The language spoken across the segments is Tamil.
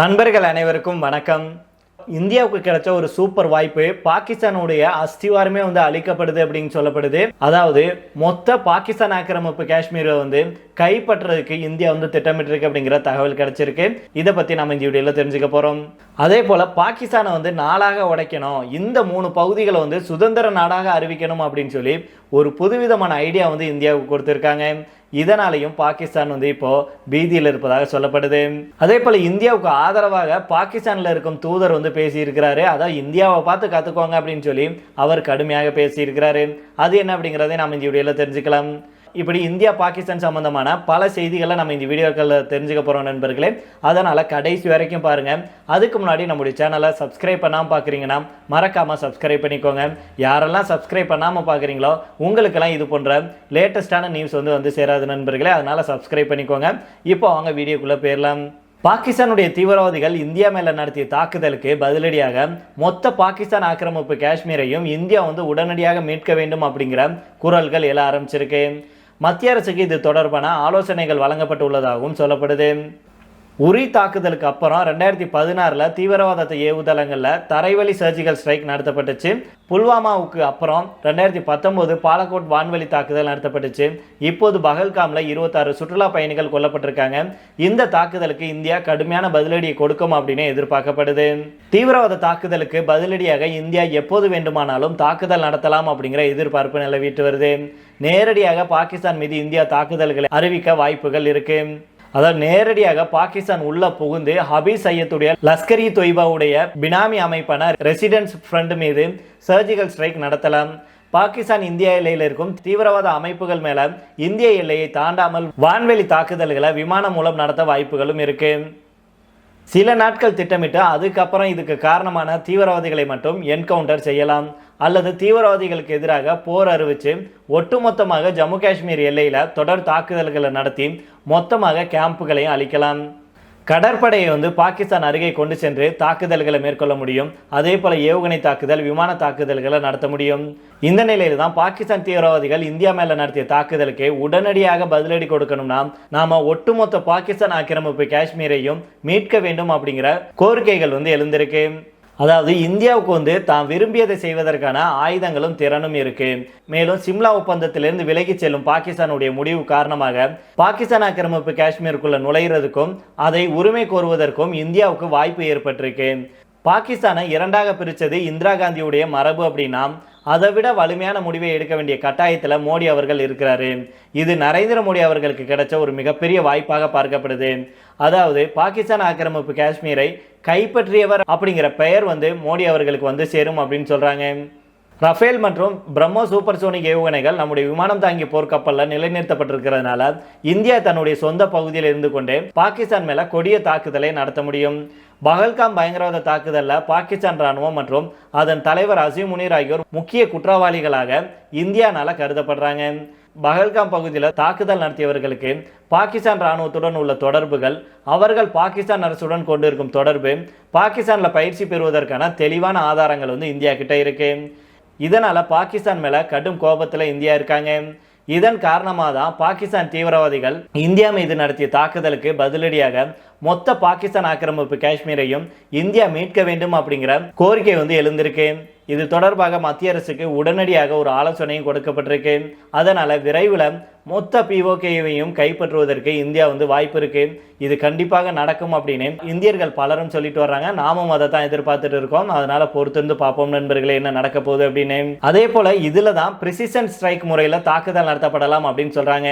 நண்பர்கள் அனைவருக்கும் வணக்கம். இந்தியாவுக்கு கிடைச்ச ஒரு சூப்பர் வாய்ப்பு பாகிஸ்தானுடைய அஸ்திவாரமே வந்து அளிக்கப்படுது அப்படின்னு சொல்லப்படுது. அதாவது மொத்த பாகிஸ்தான் ஆக்கிரமிப்பு காஷ்மீரை வந்து கைப்பற்றுறதுக்கு இந்தியா வந்து திட்டமிட்டிருக்கு அப்படிங்கிற தகவல் கிடைச்சிருக்கு. இதை பற்றி நம்ம இந்த வீடியோவில் தெரிஞ்சுக்க போகிறோம் அதே போல் பாகிஸ்தானை வந்து நாளாக உடைக்கணும். இந்த மூணு பகுதிகளை வந்து சுதந்திர நாடாக அறிவிக்கணும் அப்படின்னு சொல்லி ஒரு புதுவிதமான ஐடியா வந்து இந்தியாவுக்கு கொடுத்துருக்காங்க. இதனாலையும் பாகிஸ்தான் வந்து இப்போ பீதியில் இருப்பதாக சொல்லப்படுது. அதே போல் இந்தியாவுக்கு ஆதரவாக பாகிஸ்தானில் இருக்கும் தூதர் வந்து பேசியிருக்கிறாரு. அதான் இந்தியாவை பார்த்து கற்றுக்கோங்க அப்படின்னு சொல்லி அவர் கடுமையாக பேசியிருக்கிறாரு. அது என்ன அப்படிங்கிறதை நம்ம இந்த வீடியோவில் தெரிஞ்சுக்கலாம். இப்படி இந்தியா பாகிஸ்தான் சம்மந்தமான பல செய்திகளை நம்ம இந்த வீடியோக்களில் தெரிஞ்சுக்க போகிறோம் நண்பர்களே. அதனால் கடைசி வரைக்கும் பாருங்கள் அதுக்கு முன்னாடி நம்முடைய சேனலை சப்ஸ்கிரைப் பண்ணாமல் பார்க்குறீங்கன்னா மறக்காமல் சப்ஸ்கிரைப் பண்ணிக்கோங்க. யாரெல்லாம் சப்ஸ்கிரைப் பண்ணாமல் பார்க்குறீங்களோ உங்களுக்கெல்லாம் இது போன்ற லேட்டஸ்ட்டான நியூஸ் வந்து வந்து சேராது நண்பர்களே. அதனால் சப்ஸ்கிரைப் பண்ணிக்கோங்க. இப்போ அவங்க வீடியோக்குள்ளே போயிடலாம். பாகிஸ்தானுடைய தீவிரவாதிகள் இந்தியா மேலே நடத்திய தாக்குதலுக்கு பதிலடியாக மொத்த பாகிஸ்தான் ஆக்கிரமிப்பு காஷ்மீரையும் இந்தியா வந்து உடனடியாக மீட்க வேண்டும் அப்படிங்கிற குரல்கள் எழ ஆரம்பிச்சிருக்கு. மத்திய அரசுக்கு இது தொடர்பான ஆலோசனைகள் வழங்கப்பட்டுள்ளதாகவும் சொல்லப்படுது. உரி தாக்குதலுக்கு அப்புறம் ரெண்டாயிரத்தி பதினாறில் தீவிரவாதத்தை ஏவுதளங்களில் தரைவழி சர்ஜிக்கல் ஸ்ட்ரைக் நடத்தப்பட்டுச்சு. புல்வாமாவுக்கு அப்புறம் ரெண்டாயிரத்தி பத்தொம்போது பாலக்கோட் வான்வழி தாக்குதல் நடத்தப்பட்டுச்சு. இப்போது பகல்காமில் இருபத்தாறு சுற்றுலா பயணிகள் கொல்லப்பட்டிருக்காங்க. இந்த தாக்குதலுக்கு இந்தியா கடுமையான பதிலடியை கொடுக்கும் அப்படின்னு எதிர்பார்க்கப்படுது. தீவிரவாத தாக்குதலுக்கு பதிலடியாக இந்தியா எப்போது வேண்டுமானாலும் தாக்குதல் நடத்தலாம் அப்படிங்கிற எதிர்பார்ப்பு நிலவிட்டு வருது. நேரடியாக பாகிஸ்தான் மீது இந்தியா தாக்குதல்களை அறிவிக்க வாய்ப்புகள் இருக்குது அதாவது நேரடியாக பாகிஸ்தான் உள்ள புகுந்து ஹபீஸ் சையத்துடைய லஷ்கரி தொய்பாவுடைய பினாமி அமைப்பான ரெசிடென்ஸ் ஃப்ரண்ட் மீது சர்ஜிக்கல் ஸ்ட்ரைக் நடத்தலாம். பாகிஸ்தான் இந்திய எல்லையில் இருக்கும் தீவிரவாத அமைப்புகள் மேல இந்திய எல்லையை தாண்டாமல் வான்வெளி தாக்குதல்களை விமானம் மூலம் நடத்த வாய்ப்புகளும் இருக்கு. சில நாட்கள் திட்டமிட்டு அதுக்கப்புறம் இதுக்கு காரணமான தீவிரவாதிகளை மட்டும் என்கவுண்டர் செய்யலாம். அல்லது தீவிரவாதிகளுக்கு எதிராக போர் அறிவித்து ஒட்டுமொத்தமாக ஜம்மு காஷ்மீர் எல்லையில் தொடர் தாக்குதல்களை நடத்தி மொத்தமாக கேம்புகளையும் அளிக்கலாம் கடற்படையை வந்து பாகிஸ்தான் அருகே கொண்டு சென்று தாக்குதல்களை மேற்கொள்ள முடியும். அதே போல ஏவுகணை தாக்குதல் விமான தாக்குதல்களை நடத்த முடியும். இந்த நிலையில் தான் பாகிஸ்தான் தீவிரவாதிகள் இந்தியா மேல நடத்திய தாக்குதலுக்கு உடனடியாக பதிலடி கொடுக்கணும்னா நாம ஒட்டுமொத்த பாகிஸ்தான் ஆக்கிரமிப்பு காஷ்மீரையும் மீட்க வேண்டும் அப்படிங்கிற கோரிக்கைகள் வந்து எழுந்திருக்கு. அதாவது இந்தியாவுக்கு வந்து தான் விரும்பியதை செய்வதற்கான ஆயுதங்களும் திறனும் இருக்கு. மேலும் சிம்லா ஒப்பந்தத்திலிருந்து விலகி செல்லும் பாகிஸ்தானுடைய முடிவு காரணமாக பாகிஸ்தான் ஆக்கிரமிப்பு காஷ்மீருக்குள்ள நுழைகிறதுக்கும் அதை உரிமை கோருவதற்கும் இந்தியாவுக்கு வாய்ப்பு ஏற்பட்டிருக்கு. பாகிஸ்தானை இரண்டாக பிரித்தது இந்திரா காந்தியுடைய மரபு அப்படின்னா அதை விட வலிமையான முடிவை எடுக்க வேண்டிய கட்டாயத்தில் மோடி அவர்கள் இருக்கிறாரு. இது நரேந்திர மோடி அவர்களுக்கு கிடைச்ச ஒரு மிகப்பெரிய வாய்ப்பாக பார்க்கப்படுது. அதாவது பாகிஸ்தான் ஆக்கிரமிப்பு காஷ்மீரை கைப்பற்றியவர் அப்படிங்கிற பெயர் வந்து மோடி அவர்களுக்கு வந்து சேரும் அப்படின்னு சொல்றாங்க. ரஃபேல் மற்றும் பிரம்மோ சூப்பர்சோனிக் ஏவுகணைகள் நம்முடைய விமானம் தாங்கி போர்க்கப்பலில் நிலைநிறுத்தப்பட்டிருக்கிறதுனால இந்தியா தன்னுடைய சொந்த பகுதியில் இருந்து கொண்டே பாகிஸ்தான் மேல கொடிய தாக்குதலை நடத்த முடியும். பகல்காம் பயங்கரவாத தாக்குதலில் பாகிஸ்தான் ராணுவம் மற்றும் அதன் தலைவர் அசீம் முனீர் ஆகியோர் முக்கிய குற்றவாளிகளாக இந்தியானால கருதப்படுறாங்க. பகல்காம் பகுதியில் தாக்குதல் நடத்தியவர்களுக்கு பாகிஸ்தான் ராணுவத்துடன் உள்ள தொடர்புகள் அவர்கள் பாகிஸ்தான் அரசுடன் கொண்டிருக்கும் தொடர்பு பாகிஸ்தானில் பயிற்சி பெறுவதற்கான தெளிவான ஆதாரங்கள் வந்து இந்தியா கிட்ட இருக்குது இதனால் பாகிஸ்தான் மேலே கடும் கோபத்தில் இந்தியா இருக்காங்க. இதன் காரணமாக தான் பாகிஸ்தான் தீவிரவாதிகள் இந்தியா மீது நடத்திய தாக்குதலுக்கு பதிலடியாக மொத்த பாகிஸ்தான் ஆக்கிரமிப்பு காஷ்மீரையும் இந்தியா மீட்க வேண்டும் அப்படிங்கிற கோரிக்கை வந்து எழுந்திருக்கு. இது தொடர்பாக மத்திய அரசுக்கு உடனடியாக ஒரு ஆலோசனையும் கொடுக்கப்பட்டிருக்கு. அதனால் விரைவில் மொத்த பிஓகேவையும் கைப்பற்றுவதற்கு இந்தியா வந்து வாய்ப்பு இருக்கு. இது கண்டிப்பாக நடக்கும் அப்படின்னு இந்தியர்கள் பலரும் சொல்லிட்டு வர்றாங்க. நாமும் அதை தான் எதிர்பார்த்துட்டு இருக்கோம். அதனால பொறுத்திருந்து பார்ப்போம் நண்பர்களே என்ன நடக்க போகுது அப்படின்னு. அதே போல இதுல தான் பிரிசிஷன் ஸ்ட்ரைக் முறையில் தாக்குதல் நடத்தப்படலாம் அப்படின்னு சொல்றாங்க.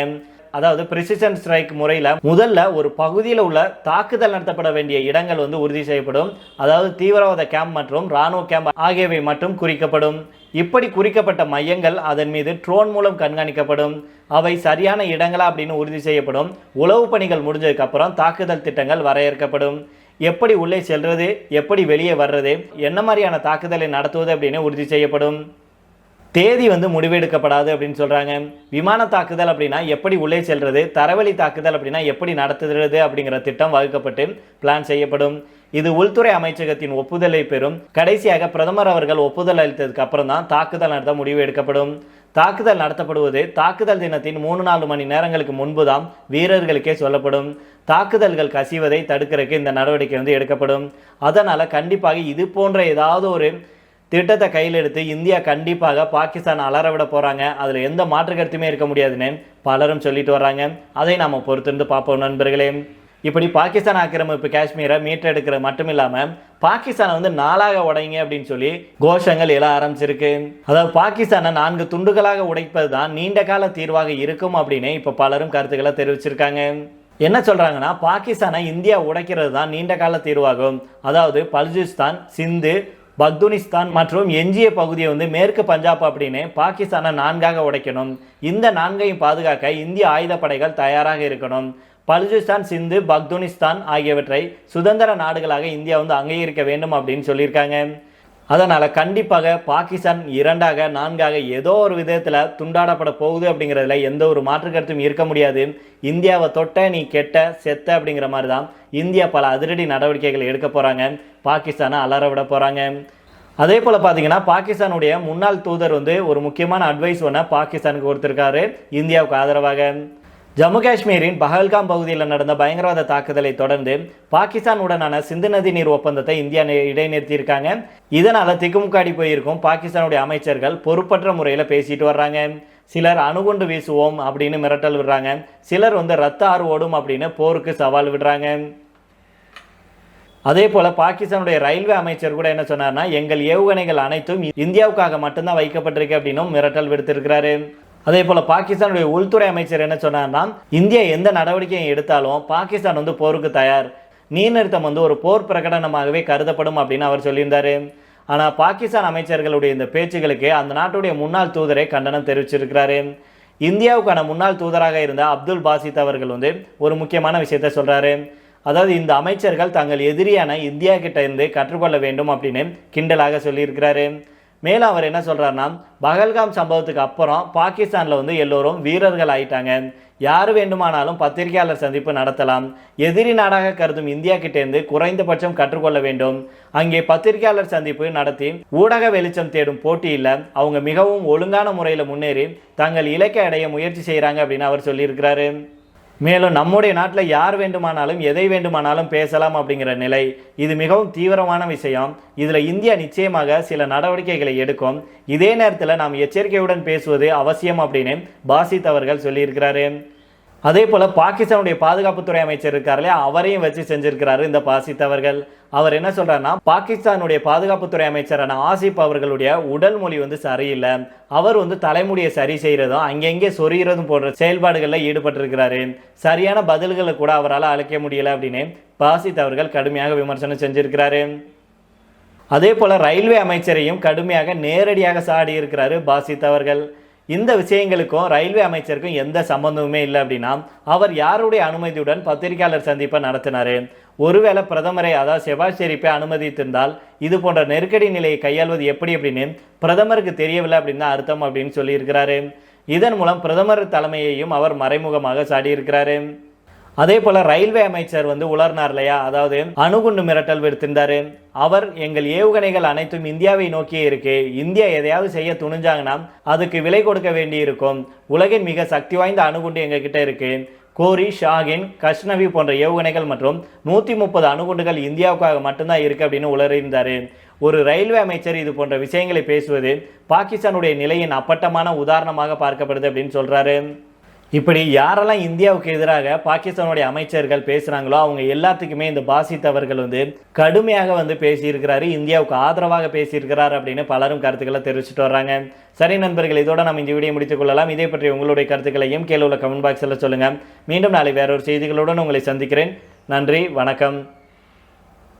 அதாவது பிரிசிஷன் ஸ்ட்ரைக் முறையில் முதல்ல ஒரு பகுதியில் உள்ள தாக்குதல் நடத்தப்பட வேண்டிய இடங்கள் வந்து உறுதி செய்யப்படும். அதாவது தீவிரவாத கேம்ப் மற்றும் ராணுவ கேம்ப் ஆகியவை மட்டும் குறிக்கப்படும். இப்படி குறிக்கப்பட்ட மையங்கள் அதன் மீது ட்ரோன் மூலம் கண்காணிக்கப்படும். அவை சரியான இடங்களா அப்படின்னு உறுதி செய்யப்படும். உளவு பணிகள் முடிஞ்சதுக்கப்புறம் தாக்குதல் திட்டங்கள் வரையறுக்கப்படும். எப்படி உள்ளே செல்வது எப்படி வெளியே வர்றது? என்ன மாதிரியான தாக்குதலை நடத்துவது அப்படின்னு உறுதி செய்யப்படும். தேதி வந்து முடிவெடுக்கப்படாது அப்படின்னு சொல்கிறாங்க விமான தாக்குதல் அப்படின்னா எப்படி உள்ளே செல்வது தரவழி தாக்குதல் அப்படின்னா எப்படி நடத்துகிறது அப்படிங்கிற திட்டம் வகுக்கப்பட்டு பிளான் செய்யப்படும். இது உள்துறை அமைச்சகத்தின் ஒப்புதலை பெறும். கடைசியாக பிரதமர் அவர்கள் ஒப்புதல் அளித்ததுக்கு அப்புறம் தான் தாக்குதல் நடத்த முடிவு எடுக்கப்படும். தாக்குதல் நடத்தப்படுவது தாக்குதல் தினத்தின் மூணு நாலு மணி நேரங்களுக்கு முன்பு தான் வீரர்களுக்கே சொல்லப்படும். தாக்குதல்கள் கசிவதை தடுக்கிறதுக்கு இந்த நடவடிக்கை வந்து எடுக்கப்படும். அதனால் கண்டிப்பாக இது போன்ற ஏதாவது ஒரு திட்டத்தை கையில் எடுத்து இந்தியா கண்டிப்பாக பாகிஸ்தான் அலற விட போகிறாங்க அதில் எந்த மாற்று கருத்துமே இருக்க முடியாதுன்னு பலரும் சொல்லிட்டு வராங்க அதை நாம் பொறுத்திருந்து பார்ப்போம் நண்பர்களே. இப்படி பாகிஸ்தான் ஆக்கிரமிப்பு காஷ்மீரை மீட்டெடுக்கிற மட்டும் இல்லாமல் பாகிஸ்தானை வந்து நாளாக உடைங்க அப்படின்னு சொல்லி கோஷங்கள் எழ ஆரம்பிச்சிருக்கு. அதாவது பாகிஸ்தானை நான்கு துண்டுகளாக உடைப்பது தான் நீண்ட கால தீர்வாக இருக்கும் அப்படின்னு இப்போ பலரும் கருத்துக்களை தெரிவிச்சிருக்காங்க. என்ன சொல்கிறாங்கன்னா பாகிஸ்தானை இந்தியா உடைக்கிறது தான் நீண்ட கால தீர்வாகும். அதாவது பலுஜிஸ்தான் சிந்து பக்துனிஸ்தான் மற்றும் எஞ்சிய பகுதியை வந்து மேற்கு பஞ்சாப் அப்படின்னு பாகிஸ்தானை நான்காக உடைக்கணும். இந்த நான்கையும் பாதுகாக்க இந்திய ஆயுதப்படைகள் தயாராக இருக்கணும். பலுஜிஸ்தான் சிந்து பக்துனிஸ்தான் ஆகியவற்றை சுதந்திர நாடுகளாக இந்தியா வந்து அங்கீகரிக்க வேண்டும் அப்படின்னு சொல்லியிருக்காங்க. அதனால் கண்டிப்பாக பாகிஸ்தான் இரண்டாக நான்காக ஏதோ ஒரு விதத்தில் துண்டாடப்பட போகுது அப்படிங்கிறதுல எந்த ஒரு மாற்று கருத்தும் இருக்க முடியாது. இந்தியாவை தொட்ட நீ கெட்ட செத்த அப்படிங்கிற மாதிரி தான் இந்தியா பல அதிரடி நடவடிக்கைகள் எடுக்க போகிறாங்க பாகிஸ்தானை அலற விட போகிறாங்க அதே போல் பார்த்தீங்கன்னா பாகிஸ்தானுடைய முன்னாள் தூதர் வந்து ஒரு முக்கியமான அட்வைஸ் ஒன்று பாகிஸ்தானுக்கு கொடுத்துருக்காரு. இந்தியாவுக்கு ஆதரவாக. ஜம்மு காஷ்மீரின் பஹல்காம் பகுதியில் நடந்த பயங்கரவாத தாக்குதலை தொடர்ந்து பாகிஸ்தானுடனான சிந்து நதி நீர் ஒப்பந்தத்தை இந்தியா இடைநிறுத்தியிருக்காங்க. இதனால் திக்குமுக்காடி போயிருக்கும் பாகிஸ்தானுடைய அமைச்சர்கள் பொறுப்பற்ற முறையில் பேசிட்டு வர்றாங்க. சிலர் அணுகுண்டு வீசுவோம் அப்படின்னு மிரட்டல் விடுறாங்க. சிலர் வந்து ரத்த ஆறு ஓடும் அப்படின்னு போருக்கு சவால் விடுறாங்க. அதே போல பாகிஸ்தானுடைய ரயில்வே அமைச்சர் கூட என்ன சொன்னார்னா எங்கள் ஏவுகணைகள் அனைத்தும் இந்தியாவுக்காக மட்டும்தான் வைக்கப்பட்டிருக்கு அப்படின்னும் மிரட்டல் விடுத்திருக்கிறாரு. அதே போல் பாகிஸ்தானுடைய உள்துறை அமைச்சர் என்ன சொன்னார்னா இந்தியா எந்த நடவடிக்கையை எடுத்தாலும் பாகிஸ்தான் வந்து போருக்கு தயார். நீர்நிறுத்தம் வந்து ஒரு போர் பிரகடனமாகவே கருதப்படும் அப்படின்னு அவர் சொல்லியிருந்தார். ஆனால் பாகிஸ்தான் அமைச்சர்களுடைய இந்த பேச்சுகளுக்கு அந்த நாட்டுடைய முன்னாள் தூதரை கண்டனம் தெரிவிச்சிருக்கிறாரு. இந்தியாவுக்கான முன்னாள் தூதராக இருந்த அப்துல் பாசித் அவர்கள் வந்து ஒரு முக்கியமான விஷயத்த சொல்கிறாரு அதாவது இந்த அமைச்சர்கள் தங்கள் எதிரியான இந்தியா கிட்ட இருந்து கற்றுக்கொள்ள வேண்டும் அப்படின்னு கிண்டலாக சொல்லியிருக்கிறாரு. மேலும் அவர் என்ன சொல்கிறாருன்னா பகல்காம் சம்பவத்துக்கு அப்புறம் பாகிஸ்தானில் வந்து எல்லோரும் வீரர்கள் ஆயிட்டாங்க. யார் வேண்டுமானாலும் பத்திரிகையாளர் சந்திப்பு நடத்தலாம். எதிரி நாடாக கருதும் இந்தியா கிட்டேருந்து குறைந்தபட்சம் கற்றுக்கொள்ள வேண்டும். அங்கே பத்திரிகையாளர் சந்திப்பு நடத்தி ஊடக வெளிச்சம் தேடும் போட்டியில் அவங்க மிகவும் ஒழுங்கான முறையில் முன்னேறி தங்கள் இலக்கை அடைய முயற்சி செய்கிறாங்க அப்படின்னு அவர் சொல்லியிருக்கிறாரு. மேலும் நம்முடைய நாட்டில் யார் வேண்டுமானாலும் எதை வேண்டுமானாலும் பேசலாம் அப்படிங்கிற நிலை. இது மிகவும் தீவிரமான விஷயம். இதில் இந்தியா நிச்சயமாக சில நடவடிக்கைகளை எடுக்கும். இதே நேரத்தில் நாம் எச்சரிக்கையுடன் பேசுவது அவசியம் அப்படின்னு பாசித் அவர்கள் சொல்லியிருக்கிறாரு. அதே போல் பாகிஸ்தானுடைய பாதுகாப்புத்துறை அமைச்சர் இருக்கார் இல்லையா? அவரையும் வச்சு செஞ்சிருக்கிறாரு இந்த பாசித் அவர்கள். அவர் என்ன சொல்றாருன்னா பாகிஸ்தானுடைய பாதுகாப்புத்துறை அமைச்சரான ஆசிப் அவர்களுடைய உடல் மொழி வந்து சரியில்லை. அவர் வந்து தலைமுடியை சரி செய்கிறதும் அங்கங்கே சொரிகிறதும் போன்ற செயல்பாடுகளில் ஈடுபட்டிருக்கிறாரு. சரியான பதில்களை கூட அவரால் அழைக்க முடியல அப்படின்னு பாசித் அவர்கள் கடுமையாக விமர்சனம் செஞ்சிருக்கிறாரு. அதே போல் ரயில்வே அமைச்சரையும் கடுமையாக நேரடியாக சாடி இருக்கிறாரு பாசித் அவர்கள். இந்த விஷயங்களுக்கும் ரயில்வே அமைச்சருக்கும் எந்த சம்பந்தமுமே இல்லை அப்படின்னா அவர் யாருடைய அனுமதியுடன் பத்திரிகையாளர் சந்திப்பை நடத்தினாரு? ஒருவேளை பிரதமரை அதாவது செவ்வாய் ஷெரீப்பை அனுமதித்திருந்தால் இது போன்ற நெருக்கடி நிலையை கையாள்வது எப்படி அப்படின்னு பிரதமருக்கு தெரியவில்லை அப்படின்னு அர்த்தம் அப்படின்னு சொல்லியிருக்கிறாரு. இதன் மூலம் பிரதமர் தலைமையையும் அவர் மறைமுகமாக சாடியிருக்கிறாரு. அதே போல ரயில்வே அமைச்சர் வந்து உலர்னார் இல்லையா? அதாவது அணுகுண்டு மிரட்டல் விடுத்திருந்தாரு. அவர் எங்கள் ஏவுகணைகள் அனைத்தும் இந்தியாவை நோக்கியே இருக்கு. இந்தியா எதையாவது செய்ய துணிஞ்சாங்கன்னா அதுக்கு விலை கொடுக்க வேண்டியிருக்கும். உலகின் மிக சக்தி வாய்ந்த அணுகுண்டு எங்ககிட்ட இருக்கு. கோரி ஷாகின் கஷ்ணவி போன்ற ஏவுகணைகள் மற்றும் நூற்றி முப்பது அணுகுண்டுகள் இந்தியாவுக்காக மட்டும்தான் இருக்கு அப்படின்னு உளறியிருந்தாரு. ஒரு ரயில்வே அமைச்சர் இது போன்ற விஷயங்களை பேசுவது பாகிஸ்தானுடைய நிலையின் அப்பட்டமான உதாரணமாக பார்க்கப்படுது அப்படின்னு சொல்கிறாரு இப்படி யாரெல்லாம் இந்தியாவுக்கு எதிராக பாகிஸ்தானுடைய அமைச்சர்கள் பேசுகிறாங்களோ அவங்க எல்லாத்துக்குமே இந்த பாசித் அவர்கள் வந்து கடுமையாக வந்து பேசியிருக்கிறாரு இந்தியாவுக்கு ஆதரவாக பேசியிருக்கிறார் அப்படின்னு பலரும் கருத்துக்களை தெரிவிச்சுட்டு வர்றாங்க. சரி நண்பர்கள் இதோட நம்ம இந்த வீடியோ முடித்துக் கொள்ளலாம். இதே பற்றி உங்களுடைய கருத்துக்களையும் கீழே உள்ள கமெண்ட் பாக்ஸில் சொல்லுங்கள் மீண்டும் நாளை வேறொரு செய்திகளுடன் உங்களை சந்திக்கிறேன். நன்றி வணக்கம்.